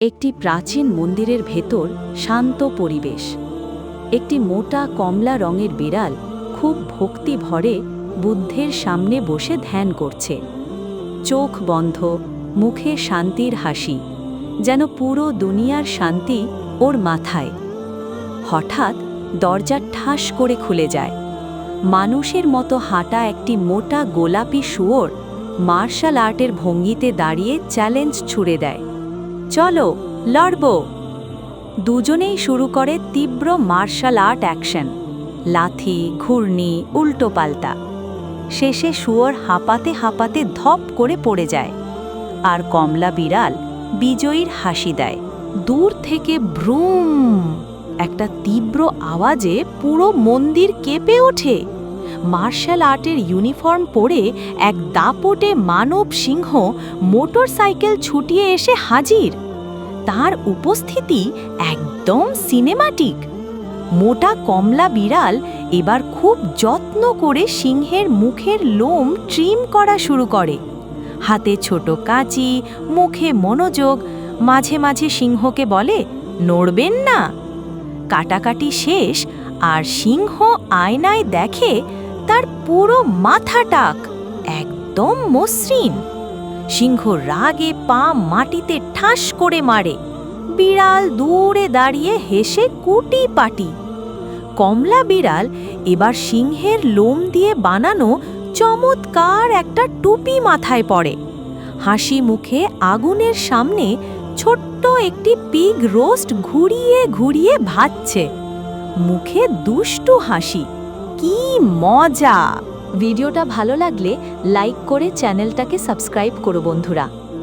একটি প্রাচীন মন্দিরের ভেতর শান্ত পরিবেশ। একটি মোটা কমলা রঙের বিড়াল খুব ভক্তি ভরে বুদ্ধের সামনে বসে ধ্যান করছে। চোখ বন্ধ, মুখে শান্তির হাসি, যেন পুরো দুনিয়ার শান্তি ওর মাথায়। হঠাৎ দরজা ঠাস করে খুলে যায়। মানুষের মতো হাঁটা একটি মোটা গোলাপি শুয়োর মার্শাল আর্টের ভঙ্গিতে দাঁড়িয়ে চ্যালেঞ্জ ছুড়ে দেয়। চলো, লড়ব। দুজনেই শুরু করে তীব্র মার্শাল আর্ট অ্যাকশন। লাথি, ঘূর্ণি, উল্টো উল্টোপাল্টা শেষে শুয়োর হাঁপাতে হাঁপাতে ধপ করে পড়ে যায়। আর কমলা বিড়াল বিজয়ীর হাসি দেয়। দূর থেকে ভ্রুম একটা তীব্র আওয়াজে পুরো মন্দির কেঁপে ওঠে। মার্শাল আর্টের ইউনিফর্ম পরে এক দাপটে মানব সিংহ মোটরসাইকেল ছুটিয়ে এসে হাজির। তার উপস্থিতি একদম সিনেমাটিক। মোটা কমলা বিড়াল এবার খুব যত্ন করে সিংহের মুখের লোম ট্রিম করা শুরু করে। হাতে ছোট কাঁচি, মুখে মনোযোগ, মাঝে মাঝে সিংহকে বলে, নড়বেন না। কাটাকাটি শেষ আর সিংহ আয়নায় দেখে তার পুরো মাথা টাক, একদম মসৃণ। সিংহ রাগে পা মাটিতে ঠাস করে মারে, বিড়াল দূরে দাঁড়িয়ে হেসে কুটি পাটি কমলা বিড়াল এবার সিংহের লোম দিয়ে বানানো চমৎকার একটা টুপি মাথায় পড়ে। হাসি মুখে আগুনের সামনে ছোট্ট একটি পিগ রোস্ট ঘুরিয়ে ঘুরিয়ে ভাজছে। মুখে দুষ্টু হাসি। কি মজা। ভিডিওটা ভালো লাগলে লাইক করে চ্যানেলটাকে সাবস্ক্রাইব করো বন্ধুরা।